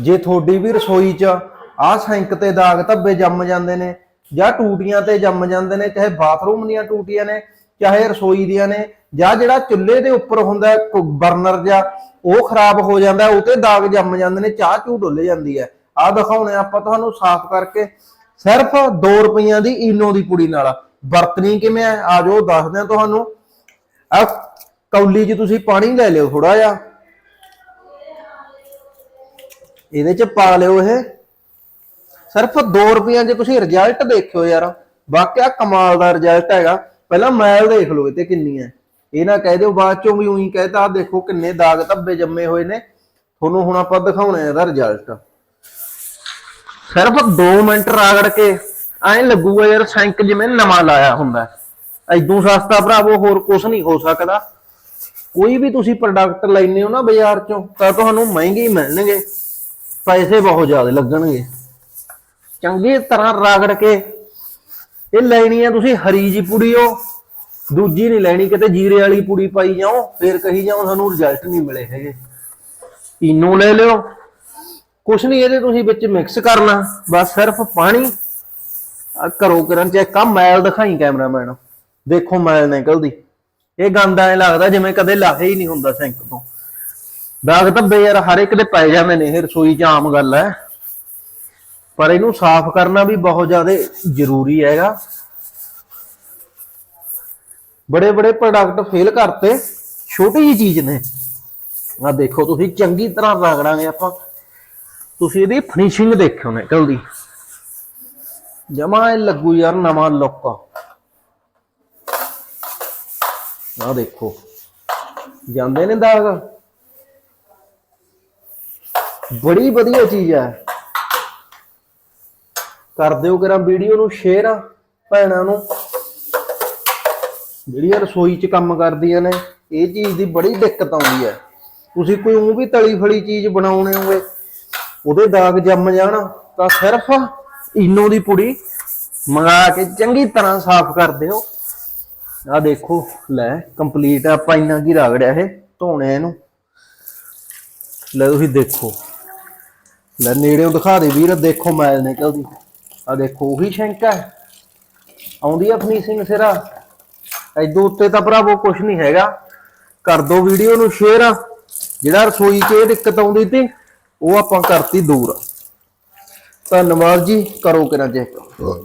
ਜੇ ਤੁਹਾਡੀ ਵੀ ਰਸੋਈ 'ਚ ਆਹ ਸਿੰਕ ਤੇ ਦਾਗ ਧੱਬੇ ਜੰਮ ਜਾਂਦੇ ਨੇ ਜਾਂ ਟੂਟੀਆਂ ਤੇ ਜੰਮ ਜਾਂਦੇ ਨੇ, ਚਾਹੇ ਬਾਥਰੂਮ ਦੀਆਂ ਟੂਟੀਆਂ ਨੇ, ਚਾਹੇ ਰਸੋਈ ਦੀਆਂ ਨੇ, ਜਾਂ ਜਿਹੜਾ ਚੁੱਲ੍ਹੇ ਦੇ ਉੱਪਰ ਹੁੰਦਾ ਬਰਨਰ ਜਾਂ ਉਹ ਖਰਾਬ ਹੋ ਜਾਂਦਾ ਉਹ ਤੇ ਦਾਗ ਜੰਮ ਜਾਂਦੇ ਨੇ, ਚਾਹ ਚੂ ਡੁੱਲ ਜਾਂਦੀ ਹੈ। ਆਹ ਦਿਖਾਉਣੇ ਆ ਆਪਾਂ ਤੁਹਾਨੂੰ ਸਾਫ਼ ਕਰਕੇ। ਸਿਰਫ 2 ਰੁਪਈਆਂ ਦੀ ਈਨੋ ਦੀ ਪੁੜੀ ਨਾਲ। ਵਰਤਣੀ ਕਿਵੇਂ ਆ ਆ ਜਾਓ, ਦੱਸਦੇ ਆ ਤੁਹਾਨੂੰ। ਆ ਕੌਲੀ 'ਚ ਤੁਸੀਂ ਪਾਣੀ ਲੈ ਲਿਓ ਥੋੜਾ ਜਿਹਾ। ਇਹਦੇ 'ਚ ਪਾ ਲਿਓ ਇਹ। ਸਿਰਫ 2 ਰੁਪਈਆਂ 'ਚ ਤੁਸੀਂ ਰਿਜ਼ਲਟ ਦੇਖਿਓ ਯਾਰ। ਵਾਕਿਆ ਕਮਾਲ ਦਾ ਰਿਜ਼ਲਟ ਹੈਗਾ। ਪਹਿਲਾਂ ਮੈਲ ਦੇਖ ਲਓ ਤੇ ਕਿੰਨੀ ਹੈ। ਇਹ ਨਾ ਕਹਿ ਦਿਓ ਬਾਅਦ ਚੋਂ ਵੀ ਉਹੀ ਕਹਿਤਾ ਆਹ ਦੇਖੋ ਕਿੰਨੇ ਦਾਗ ਧੱਬੇ ਜੰਮੇ ਹੋਏ ਨੇ। ਤੁਹਾਨੂੰ ਹੁਣ ਆਪਾਂ ਦਿਖਾਉਣਾ ਇਹਦਾ ਰਿਜ਼ਲਟ ਸਿਰਫ 2 ਮਿੰਟ ਰਾਗੜ ਕੇ ਐਂ ਲੱਗੂਗਾ ਯਾਰ ਸਿੰਕ ਜਿਵੇਂ ਨਵਾਂ ਲਾਇਆ ਹੁੰਦਾ ਐਦੋਂ ਸਸਤਾ ਭਰਾਵੋ, ਹੋਰ ਕੁਝ ਨਹੀਂ ਹੋ ਸਕਦਾ। ਕੋਈ ਵੀ ਤੁਸੀਂ ਪ੍ਰੋਡਕਟ ਲੈਨੇ ਹੋ ਨਾ ਬਾਜ਼ਾਰ ਚੋਂ, ਤਾਂ ਤੁਹਾਨੂੰ ਮਹਿੰਗੇ ਹੀ ਮਿਲਣਗੇ। ਪੈਸੇ ਬਹੁਤ ਜ਼ਿਆਦਾ ਲੱਗਣਗੇ। ਚੰਗੀ ਤਰ੍ਹਾਂ ਰਾਗੜ ਕੇ ਇਹ ਲੈਣੀ ਆ ਤੁਸੀਂ ਹਰੀ ਜੀ ਪੁੜੀ ਉਹ, ਦੂਜੀ ਨਹੀਂ ਲੈਣੀ, ਕਿਤੇ ਜੀਰੇ ਵਾਲੀ ਪੁੜੀ ਪਾਈ ਜਾਓ, ਫੇਰ ਕਹੀ ਜਾਓ ਸਾਨੂੰ ਰਿਜ਼ਲਟ ਨਹੀਂ ਮਿਲੇ ਹੈਗੇ। ਇਨੋ ਲੈ ਲਿਓ। ਕੁਛ ਨਹੀਂ ਇਹਦੇ ਤੁਸੀਂ ਵਿੱਚ ਮਿਕਸ ਕਰਨਾ, ਬਸ ਸਿਰਫ ਪਾਣੀ। ਆ ਕਰੋ ਕਰਨ ਚੈੱਕ ਆ ਮੈਲ ਦਿਖਾਈ ਕੈਮਰਾਮੈਨ ਦੇਖੋ ਮੈਲ ਨਿਕਲਦੀ। ਇਹ ਗੰਦਾ ਐ ਲੱਗਦਾ ਜਿਵੇਂ ਕਦੇ ਲਾਹੇ ਹੀ ਨਹੀਂ ਹੁੰਦਾ ਸਿੰਕ ਤੋਂ। ਦਾਗ ਧੱਬੇ ਯਾਰ, ਹਰ ਇੱਕ ਦੇ ਪੈ ਜਾਂਦੇ ਨੇ ਇਹ ਰਸੋਈ 'ਚ ਆਮ ਗੱਲ ਹੈ। ਪਰ ਇਹਨੂੰ ਸਾਫ਼ ਕਰਨਾ ਵੀ ਬਹੁਤ ਜ਼ਿਆਦਾ ਜ਼ਰੂਰੀ ਹੈਗਾ। ਬੜੇ ਬੜੇ ਪ੍ਰੋਡਕਟ ਫੇਲ ਕਰਤੇ, ਛੋਟੀ ਜੀ ਚੀਜ਼ ਨੇ। ਆ ਦੇਖੋ ਤੁਸੀਂ, ਚੰਗੀ ਤਰ੍ਹਾਂ ਰਗੜਾਂਗੇ ਆਪਾਂ। ਤੁਸੀਂ ਇਹਦੀ ਫਿਨਿਸ਼ਿੰਗ ਦੇਖਿਓ ਨਿਕਲਦੀ ਜਮਾ ਇਹ ਲੱਗੂ ਯਾਰ ਨਵਾਂ ਲੁੱਕ ਆ। ਦੇਖੋ। ਜਾਂਦੇ ਨੇ ਦਾਗ? ਬੜੀ ਵਧੀਆ ਚੀਜ਼ ਹੈ ਕਰ ਦਿਓ ਕਰਾਂ ਵੀਡੀਓ ਨੂੰ ਸ਼ੇਅਰ ਭੈਣਾਂ ਨੂੰ। ਜਿਹੜੀਆਂ ਰਸੋਈ 'ਚ ਕੰਮ ਕਰਦੀਆਂ ਨੇ, ਇਹ ਚੀਜ਼ ਦੀ ਬੜੀ ਦਿੱਕਤ ਆਉਂਦੀ ਹੈ ਤੁਸੀਂ ਕੋਈ ਉਹ ਵੀ ਤਲੀ ਫਲੀ ਚੀਜ਼ ਬਣਾਉਣੇ ਹੋਵੇ, ਉਹਦੇ ਦਾਗ ਜੰਮ ਜਾਣ, ਤਾਂ ਸਿਰਫ ਇਨੋ ਦੀ ਪੁੜੀ ਮੰਗਾ ਕੇ ਚੰਗੀ ਤਰ੍ਹਾਂ ਸਾਫ਼ ਕਰ ਦਿਓ। ਆ ਦੇਖੋ, ਲੈ ਕੰਪਲੀਟ ਆ ਆਪਾਂ ਇੰਨਾ ਕੀ ਰਗੜਿਆ ਇਹ ਧੋਣਿਆ ਇਹਨੂੰ। ਲੈ, ਤੁਸੀਂ ਦੇਖੋ। ਲੈ ਨੇੜਿਓਂ ਦਿਖਾ ਦੇ ਵੀਰ, ਦੇਖੋ ਮੈਲ ਨਿਕਲਦੀ। ਆ ਦੇਖੋ, ਉਹੀ ਸ਼ੈਂਕਾ ਆਉਂਦੀ ਆ ਸਿੰਘ ਸਿਰਾ। ਐਦੋਂ ਉੱਤੇ ਤਾਂ ਭਰਾਵੋ ਕੁਝ ਨਹੀਂ ਹੈਗਾ। ਕਰ ਦੋ ਵੀਡੀਓ ਨੂੰ ਸ਼ੇਅਰ ਜਿਹੜਾ ਰਸੋਈ 'ਚ ਇਹ ਦਿੱਕਤ ਆਉਂਦੀ ਸੀ ਉਹ ਆਪਾਂ ਕਰਤੀ ਦੂਰ। ਧੰਨਵਾਦ ਜੀ, ਕਰੋ ਕਿਰਾਂ ਚੈੱਕ